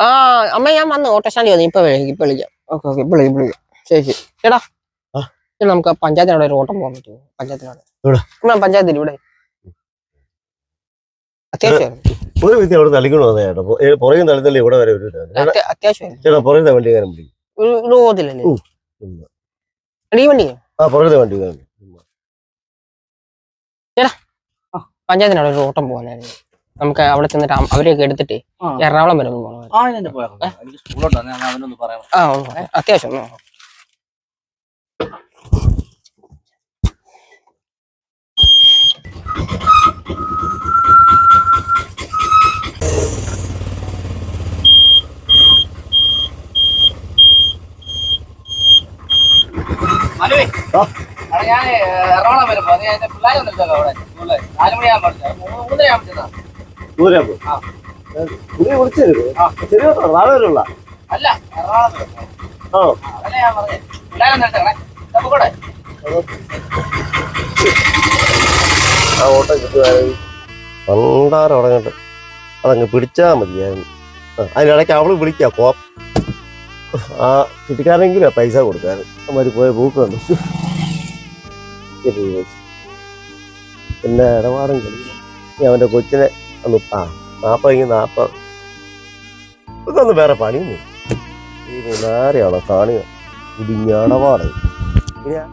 ആ അമ്മ ഞാൻ വന്ന് ഓട്ടോസ്റ്റാൻഡിൽ വന്നു ഇപ്പൊ വിളിക്കാം ഇപ്പൊ വിളിക്കാം. ഓക്കെ ഓക്കെ ഇപ്പൊ വിളിക്കാം വിളിക്കാം. ശരി ശരി. ചേട്ടാ. നമുക്ക് പഞ്ചായത്തിനോട് ഒരു ഓട്ടം പോകാൻ പറ്റുമോ? പഞ്ചായത്തിനോട് പഞ്ചായത്തിൽ ഇവിടെ. അത്യാവശ്യം. ഒരു അവിടെ തളിക്കണോ ചേട്ടാ. പുറകെ ഇവിടെ വരെ ഒരു ചേട്ടാ വണ്ടി പിടിക്കും ആ വണ്ടി പഞ്ചായത്തിനോട് ഒരു ഓട്ടം പോകാനായിരുന്നു. നമുക്ക് അവിടെ ചെന്നിട്ട് അവരെയൊക്കെ എടുത്തിട്ട് എറണാകുളം വരെ ഒന്ന് പോകണം ആ. അത്യാവശ്യം ഞാൻ എറണാകുളം വരുമ്പോ പിള്ളേരെ ഒന്നിട്ടല്ലോ അവിടെ. സ്കൂളിൽ. നാല് മൂന്നരയാകുമ്പോൾ ദൂരെ പോ ആ. പുള്ളി വിളിച്ചു ആ. ശരി കേട്ടോ നാളെ അല്ല ഓ ആ. ഓട്ടം കിട്ടുമായിരുന്നു പണ്ടാരം ഉടങ്ങട്ട് അതങ്ങ് പിടിച്ചാ മതിയായിരുന്നു. അതിനിടയ്ക്ക് അവൾ വിളിക്കാം കോ ആ ചുറ്റിക്കാരെങ്കിലും പൈസ കൊടുക്കാറ് അവന്മാര് പോയ പൂക്ക് കണ്ടു. പിന്നെ ഇടപാടും കളി ഇനി അവന്റെ കൊച്ചിനെ ഒന്ന് ആ നാപ്പതെങ്കിൽ നാപ്പത് ഇതൊന്നും വേറെ പണിയൊന്നും ഈ മൂന്നാരെയാണോ കാണിക ഇടപാട് ഇനി ആ-